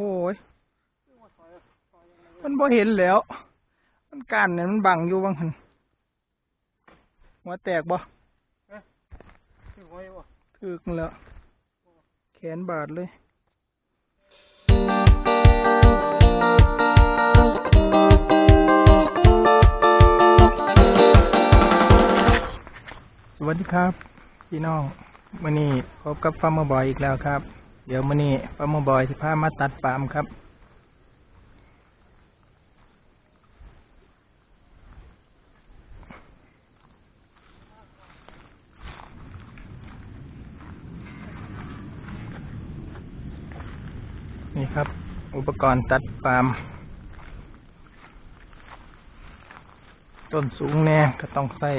โหมันบ่เห็นแล้ว มันการเนี่ยมันบังอยู่บางหันหัวแตกบ่ถือไว้บ่ถึกแล้วแขนบาดเลยสวัสดีครับ พี่น้องมื่อนี้พบกับฟาร์มบอยอีกแล้วครับ เดี๋ยวมื่อนี้ฟาร์มบอยสิพามาตัดปามครับ นี่ครับ อุปกรณ์ตัดปาม ต้นสูงแน่ก็ต้องใส่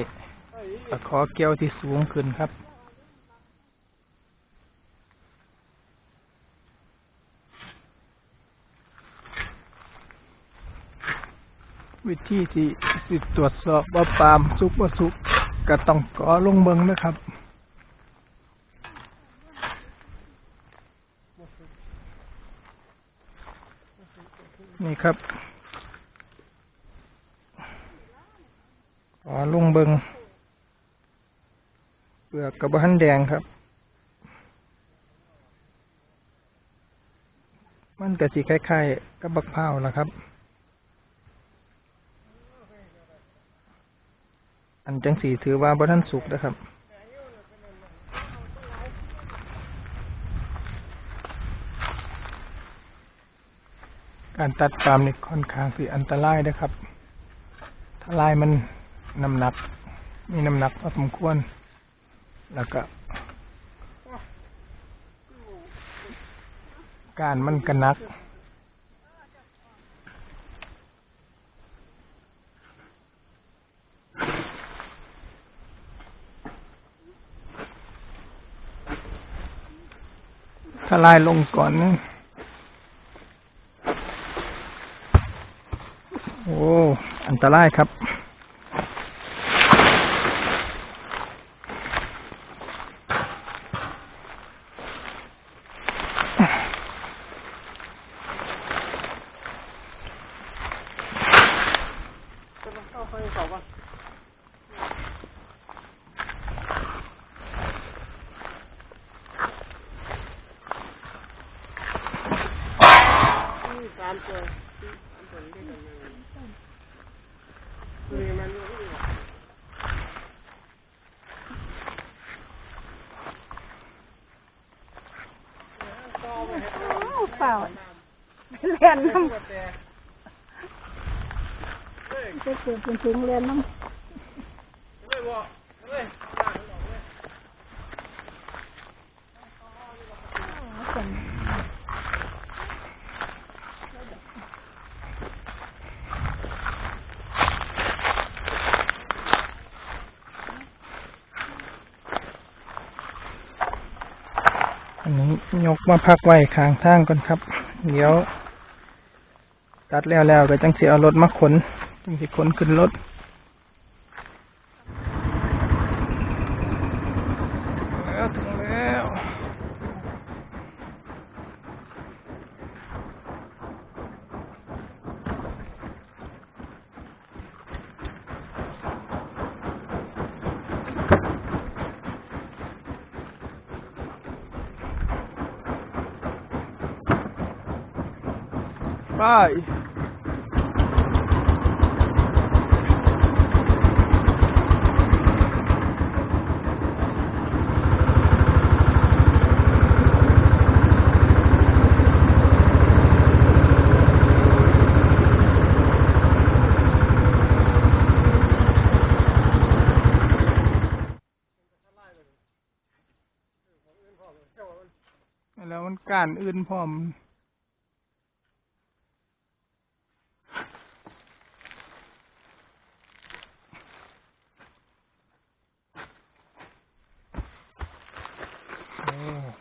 ตะขอเกี่ยวที่สูงขึ้นครับ วิธีที่สิตรวจสอบว่าปาล์มสุกว่าสุกก็ต้องก่อลงเบิงนะครับนี่ครับก่อลงเบิงเปลือกกระบะหันแดงครับ มันก็สีคล้ายๆกับบักพร้าวนะครับ อันจังสีถือว่าบ่ทันสุกนะครับการตัดปาล์มนี่ค่อนข้างสิอันตรายนะครับ ถ้าลายมันน้ำหนัก มีน้ำหนักพอสมควร แล้วก็ การมันกันนัก ถ้าลายลงก่อนนะโอ้ อันตรายครับ จะมาเข้าไฟเขาก่อนนี่สามตัวนี่สามตัวนี่ได้กันยังนี่มันอยู่ที่นี่ต่อไปให้เรา โอ้เปล่าเรีย นน้ำจะเกิดเป็นถึงเรียนน้ไม่บอกเลยำอันนี้ยกมาพักไว้ข้างทางก่อนครับ เดี๋ยว ตัดแล้วแล้วก็จังสิเอารถมาขน จังสิขนขึ้นรถแล้วถึงแล้ว ไปแล้วมันการอื่นพร้อม Oh.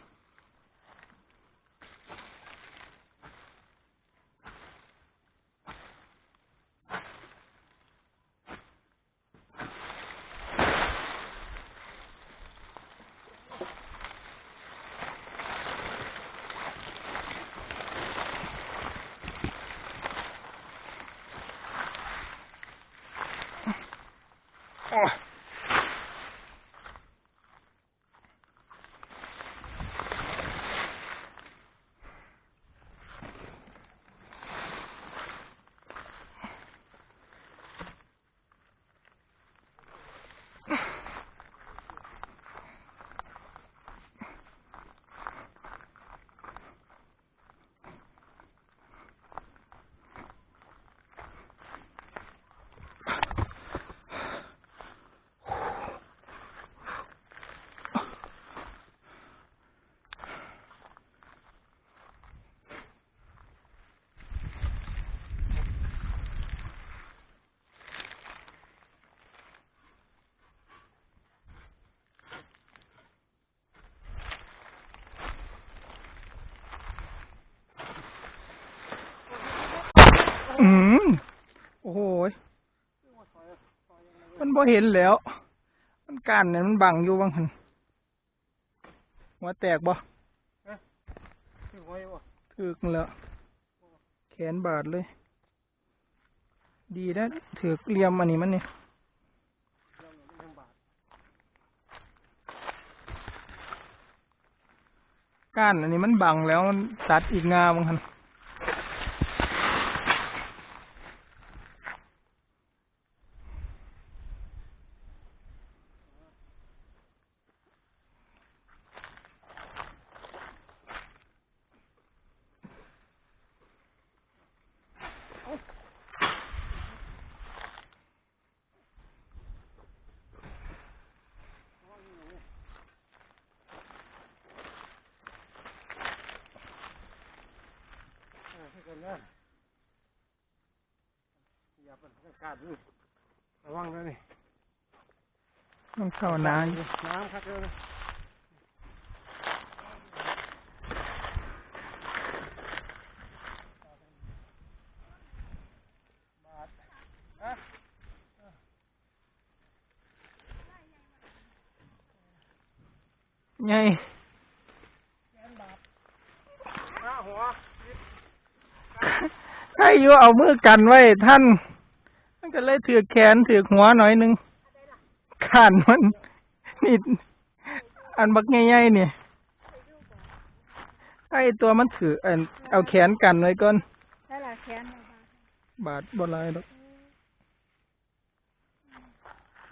โอ้โหมันบ่เห็นแล้ว มันกานเนี่ยมันบังอยู่บางหันหัวแตกบ่ถึกแล้ว แขนบาดเลย ดีนะถือเลียมอันนี้มันเนี่ยก้านอันนี้มันบังแล้วมันตัดอีกงาบางคัน กาดดูระวังนะนี่มันเข้านาอยู่น้ำครับเลยไงหน้าหัวใครอยู่เอามือกันไว้ท่านมัน ก็เลยถือแขนถือหัวหน่อยหนึงขานมันนี่อันบักใหญ่ๆเนี่ยไอตัวมันถืออันเอาแขนกันไว้ก่อนถ้ละแขนบาดบาดลายดอก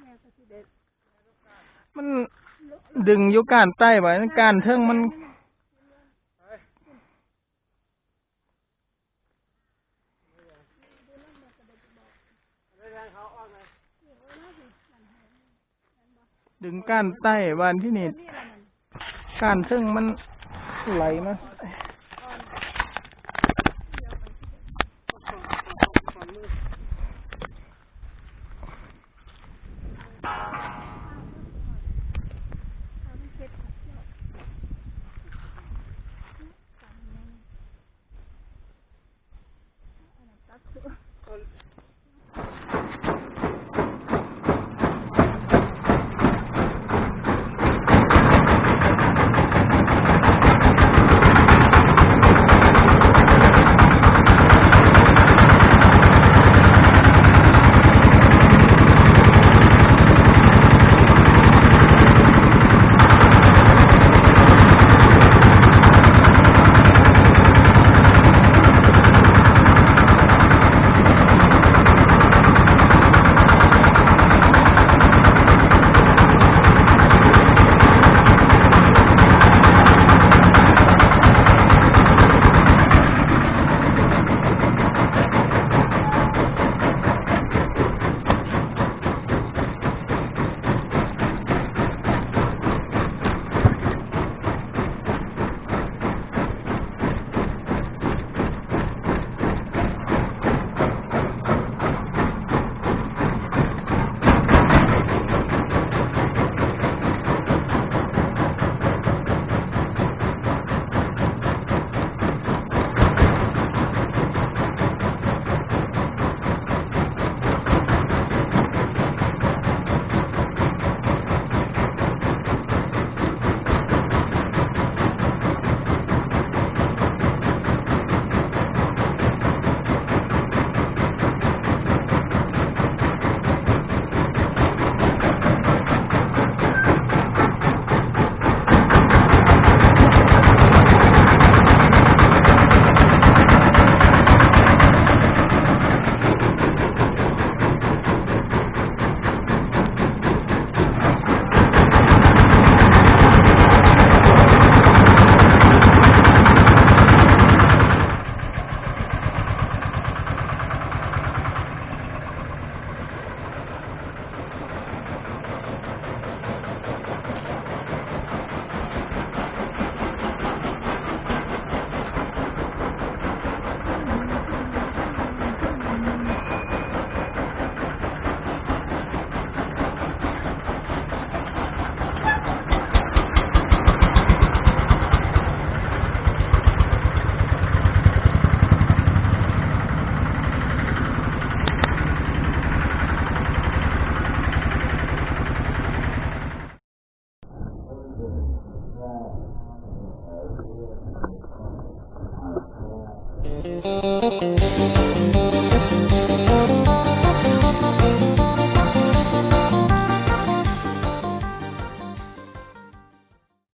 แม่ก็สิเด็ดมันดึงอยู่กานใต้ไว้กานเทิงมัน ดึงก้านใต้วันที่นี่นี่ละมันก้านซึ่งมันไหลมา